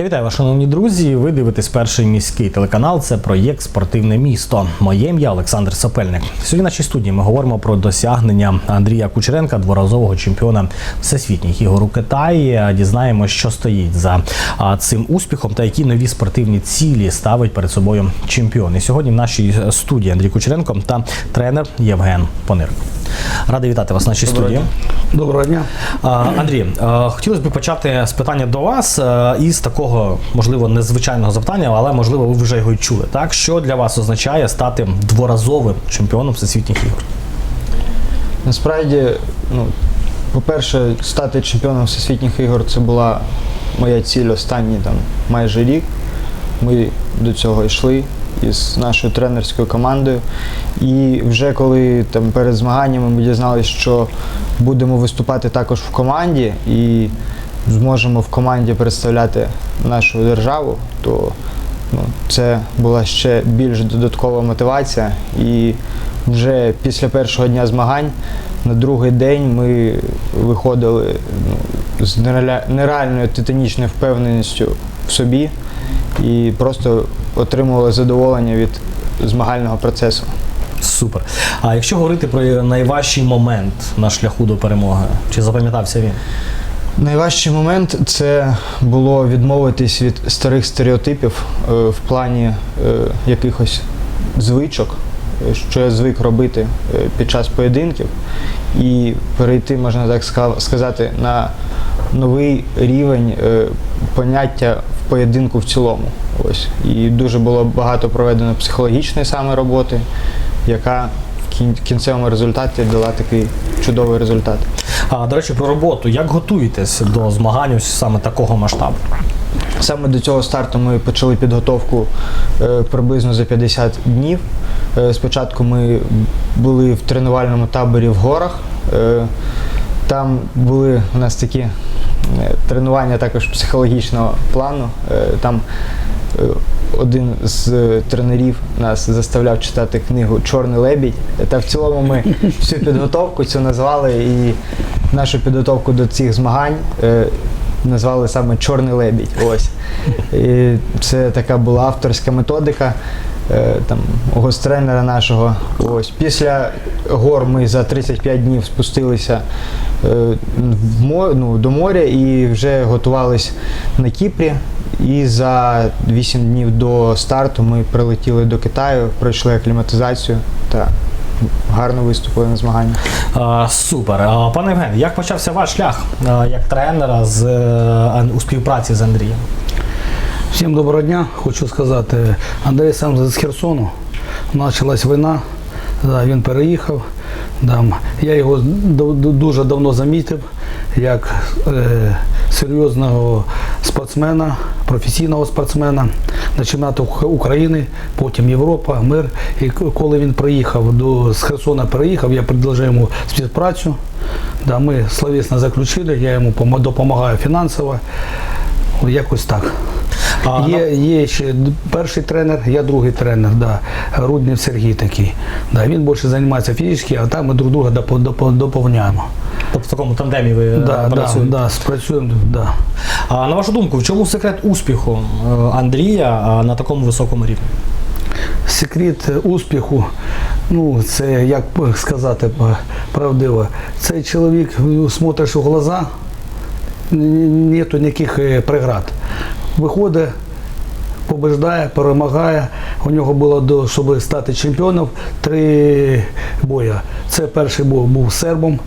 Я вітаю вас, шановні друзі. Ви дивитесь перший міський телеканал. Це проєкт Спортивне місто. Моє ім'я Олександр Сапельник. Сьогодні в нашій студії ми говоримо про досягнення Андрія Кучеренка, дворазового чемпіона всесвітніх ігор у Китаї. Дізнаємося, що стоїть за цим успіхом та які нові спортивні цілі ставить перед собою чемпіон. І сьогодні в нашій студії Андрій Кучеренко та тренер Євген Понир. Радий вітати вас в нашій студії. Доброго дня. Андрій, хотілося б почати з питання до вас із такого, можливо, незвичайного запитання, але можливо ви вже його й чули. Так, що для вас означає стати дворазовим чемпіоном всесвітніх ігор? Насправді, ну, по-перше, стати чемпіоном всесвітніх ігор це була моя ціль останній там майже рік. Ми до цього йшли із нашою тренерською командою. І вже коли там перед змаганнями ми дізналися, що будемо виступати також в команді і зможемо в команді представляти нашу державу, то ну, це була ще більш додаткова мотивація. І вже після першого дня змагань на другий день ми виходили ну, з нереальною титанічною впевненістю в собі і просто отримували задоволення від змагального процесу. Супер. А якщо говорити про найважчий момент на шляху до перемоги, чи запам'ятався він? Найважчий момент це було відмовитись від старих стереотипів е, в плані е, якихось звичок, що я звик робити е, під час поєдинків, і перейти, можна так сказати, на новий рівень е, поняття в поєдинку в цілому. Ось. І дуже було багато проведено психологічної саме роботи, яка в кінцевому результаті дала такий чудовий результат. А до речі, про роботу. Як готуєтесь до змагань саме такого масштабу? Саме до цього старту ми почали підготовку е, приблизно за 50 днів. Е, спочатку ми були в тренувальному таборі в горах. Е, там були у нас такі тренування також психологічного плану. Там один з тренерів нас заставляв читати книгу Чорний лебідь. Та в цілому ми всю підготовку цю назвали і нашу підготовку до цих змагань назвали саме Чорний лебідь. Ось. І це така була авторська методика е, там, гостренера нашого. Ось. Після гор ми за 35 днів спустилися е, в мо- ну, до моря і вже готувались на Кіпрі. І за 8 днів до старту ми прилетіли до Китаю, пройшли акліматизацію та гарно виступили на змаганнях. А, супер. А, пане Євген, як почався ваш шлях а, як тренера з, е, у співпраці з Андрієм? Всім доброго дня. Хочу сказати, Андрій сам з Херсону. Почалась війна, да, він переїхав. Я його дуже давно замітив як е, серйозного спортсмена, професійного спортсмена на чемпіонату України, потім Європа, мир. І коли він приїхав до з Херсона переїхав, я предложив йому співпрацю. Да, ми словесно заключили, я йому допомагаю фінансово. Якось так. А, Є, є ще перший тренер, я другий тренер, да. Руднів Сергій такий. Да. Він більше займається фізично, а там ми друг друга допо- допо- доповняємо. Тобто в такому тандемі ви е, Да, да, працюєте? да, спрацюємо. Да. А на вашу думку, в чому секрет успіху е, Андрія на такому високому рівні? Секрет е, успіху, ну це як сказати правдиво. Цей чоловік ну, смотриш у глаза, нету ніяких преград. Виходить, побеждає, перемагає. У нього було до щоб стати чемпіоном три боя. Це перший був, був сербом.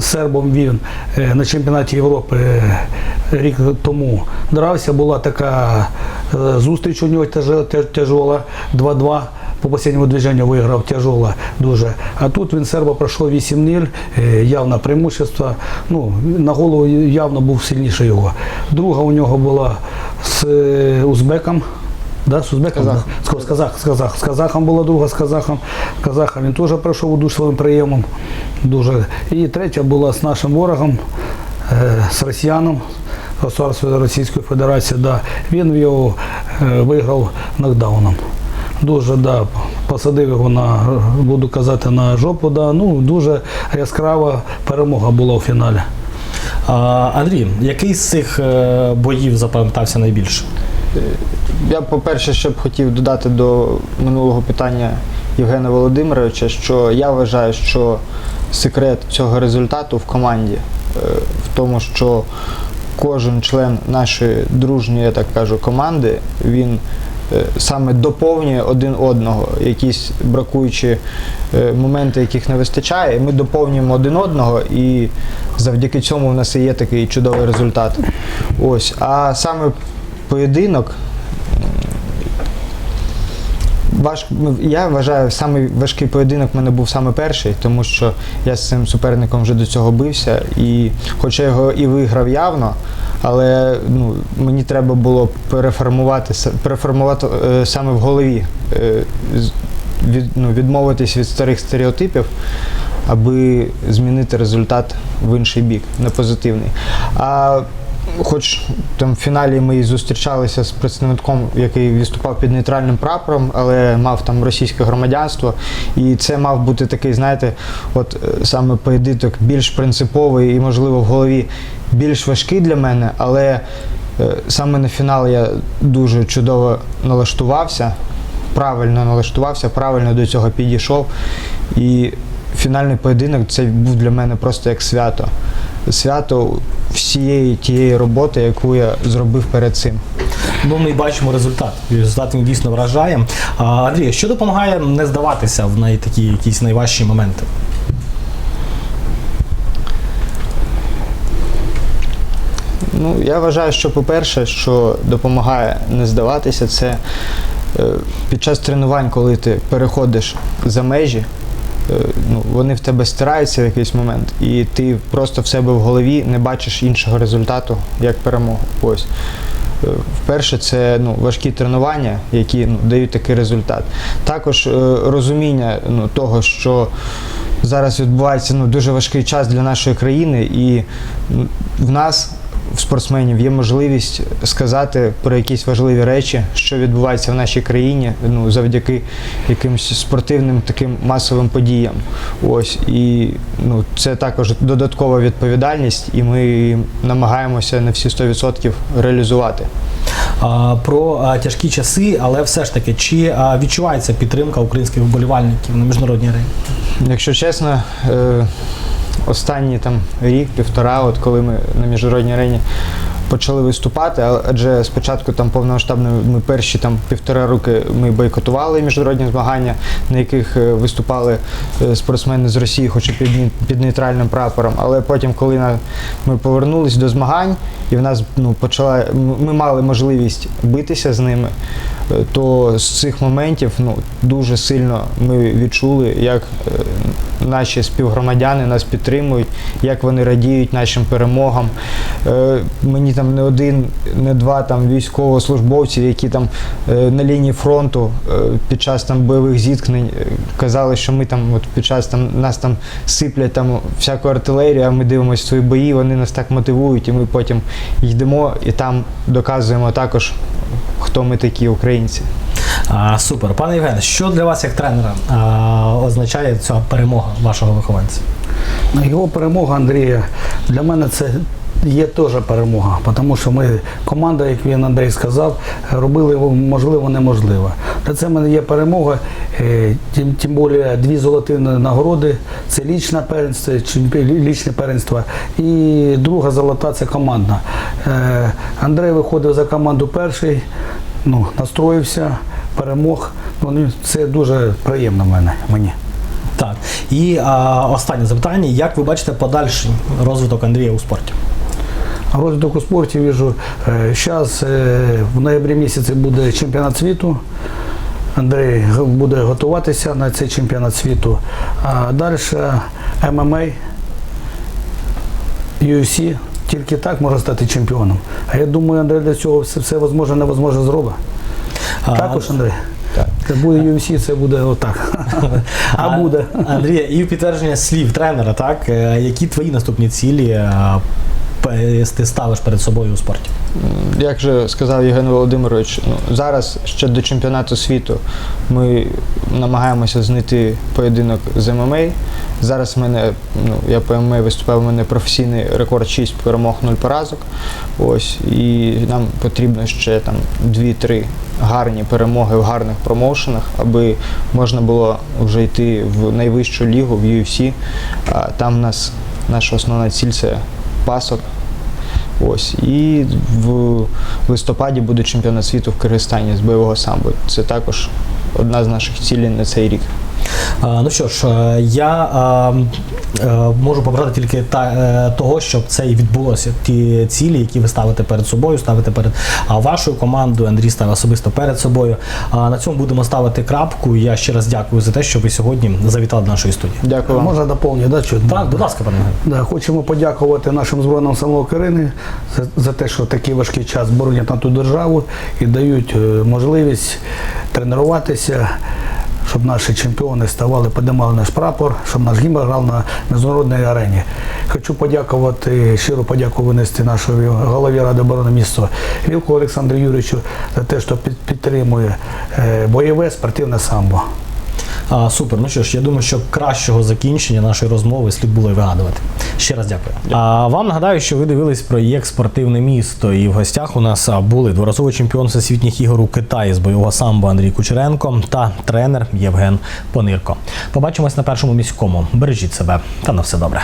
Сербом він е, на чемпіонаті Європи е, рік тому дрався. Була така е, зустріч у нього тяжела, тяжола 2-2. По останньому движенню виграв тяжола дуже. А тут він серба пройшов 8-0, е, явне преимущество. Ну, на голову явно був сильніший його. Друга у нього була з е, узбеком. Да, з узбеком? Казах. З, казах, з, казах. з казахом була друга з казахом. Казаха він теж пройшов удушливим прийомом. Дуже. І третя була з нашим ворогом, з росіяном. Государства Російської Федерації, да. він його виграв нокдауном. Дуже да, посадив його на, буду казати, на жопу. Да. Ну, дуже яскрава перемога була у фіналі. А, Андрій, який з цих е, боїв запам'ятався найбільше? Я, по-перше, ще б хотів додати до минулого питання Євгена Володимировича, що я вважаю, що секрет цього результату в команді, е, в тому, що кожен член нашої дружньої, я так кажу, команди, він саме доповнює один одного, якісь бракуючі е, моменти, яких не вистачає. Ми доповнюємо один одного, і завдяки цьому в нас і є такий чудовий результат. Ось. А саме поєдинок. Важ, ну, я вважаю, самий важкий поєдинок в мене був саме перший, тому що я з цим суперником вже до цього бився. І хоча його і виграв явно, але ну, мені треба було переформувати, переформувати е, саме в голові, е, від, ну, відмовитись від старих стереотипів, аби змінити результат в інший бік, на позитивний. А Хоч там в фіналі ми і зустрічалися з представником, який виступав під нейтральним прапором, але мав там російське громадянство. І це мав бути такий, знаєте, от е, саме поєдинок більш принциповий і, можливо, в голові більш важкий для мене, але е, саме на фінал я дуже чудово налаштувався, правильно налаштувався, правильно до цього підійшов. І фінальний поєдинок це був для мене просто як свято. Свято всієї тієї роботи, яку я зробив перед цим. Ну, ми бачимо результат. Результат він дійсно вражає. А, Андрій, що допомагає не здаватися в най такі якісь найважчі моменти? Ну, я вважаю, що по-перше, що допомагає не здаватися, це е, під час тренувань, коли ти переходиш за межі, ну, вони в тебе стираються в якийсь момент, і ти просто в себе в голові не бачиш іншого результату, як перемогу. Ось. Е, Вперше, це ну, важкі тренування, які ну, дають такий результат. Також е, розуміння ну, того, що зараз відбувається ну, дуже важкий час для нашої країни, і ну, в нас, в спортсменів, є можливість сказати про якісь важливі речі, що відбувається в нашій країні, ну, завдяки якимось спортивним таким масовим подіям. Ось і ну, це також додаткова відповідальність, і ми намагаємося на всі 100% реалізувати. Про тяжкі часи, але все ж таки, чи відчувається підтримка українських вболівальників на міжнародній арені? Якщо чесно, е, останній там рік, півтора, от коли ми на міжнародній арені почали виступати, адже спочатку там повномасштабно ми перші там півтора роки ми бойкотували міжнародні змагання, на яких е, виступали е, спортсмени з Росії, хоч і під, під нейтральним прапором. Але потім, коли на, ми повернулись до змагань, і в нас ну, почала, ми мали можливість битися з ними, е, то з цих моментів ну, дуже сильно ми відчули, як наші співгромадяни нас підтримують, як вони радіють нашим перемогам. Е, Мені там не один, не два там військовослужбовців, які там е, на лінії фронту е, під час там бойових зіткнень е, казали, що ми там от під час там нас там сиплять там всяку артилерію, а ми дивимося свої бої, вони нас так мотивують, і ми потім йдемо і там доказуємо також, хто ми такі українці. Супер. Пане Євген, що для вас як тренера означає ця перемога вашого вихованця? Ну, Його перемога Андрія для мене це є теж перемога, тому що ми команда, як він Андрій сказав, робили можливо неможливо. Для це в мене є перемога, е, тим, тим більше дві золоті нагороди, це лічне первенство, чемпі- лічне первенство, і друга золота це командна. Е, Андрій виходив за команду перший, ну, настроївся, перемог. Ну, це дуже приємно мене, мені. Так. І а, останнє запитання: як ви бачите подальший розвиток Андрія у спорті? Розвиток у спорті віжу. Зараз в ноябрі місяці буде чемпіонат світу. Андрій буде готуватися на цей чемпіонат світу. А далі ММА, UFC. Тільки так може стати чемпіоном. А я думаю, Андрій для цього все, все можливе, невозможне зробить. Також, Андрій. Так. Це буде UFC, це буде отак. А буде. Андрія, і в підтвердження слів тренера, так? е, Які твої наступні цілі е, ти ставиш перед собою у спорті? Як же сказав Євген Володимирович, ну, зараз ще до чемпіонату світу ми намагаємося знайти поєдинок з ММА. Зараз в мене, ну, я по ММА виступав, у мене професійний рекорд 6 перемог, 0 поразок. Ось, і нам потрібно ще там 2-3 гарні перемоги в гарних промоушенах, аби можна було вже йти в найвищу лігу, в UFC. Там в нас наша основна ціль це пасок. Ось. І в листопаді буде чемпіонат світу в Киргизстані з бойового самбо. Це також одна з наших цілей на цей рік. Ну що ж, е, я можу побажати тільки та, е, того, щоб це і відбулося. Ті цілі, які ви ставите перед собою, ставите перед вашою командою. Андрій ставить особисто перед собою. А на цьому будемо ставити крапку. Я ще раз дякую за те, що ви сьогодні завітали до нашої студії. Дякую вам. Можна доповнити, да, що? Так, будь ласка, пане. Да, хочемо подякувати нашим Збройним силам України за, за те, що такий важкий час боронять нашу державу і дають е, можливість тренуватися, щоб наші чемпіони ставали, піднімали наш прапор, щоб наш гімн грав на міжнародній арені. Хочу подякувати, щиро подяку винести нашої голові Ради оборони міста Вілку Олександру Юрійовичу за те, що підтримує е, бойове спортивне самбо. А, супер. Ну що ж, я думаю, що кращого закінчення нашої розмови слід було і вигадувати. Ще раз дякую. А вам нагадаю, що ви дивились проєкт Спортивне місто. І в гостях у нас були дворазовий чемпіон всесвітніх ігор у Китаї з бойового самбо Андрій Кучеренко та тренер Євген Понирко. Побачимось на першому міському. Бережіть себе та на все добре.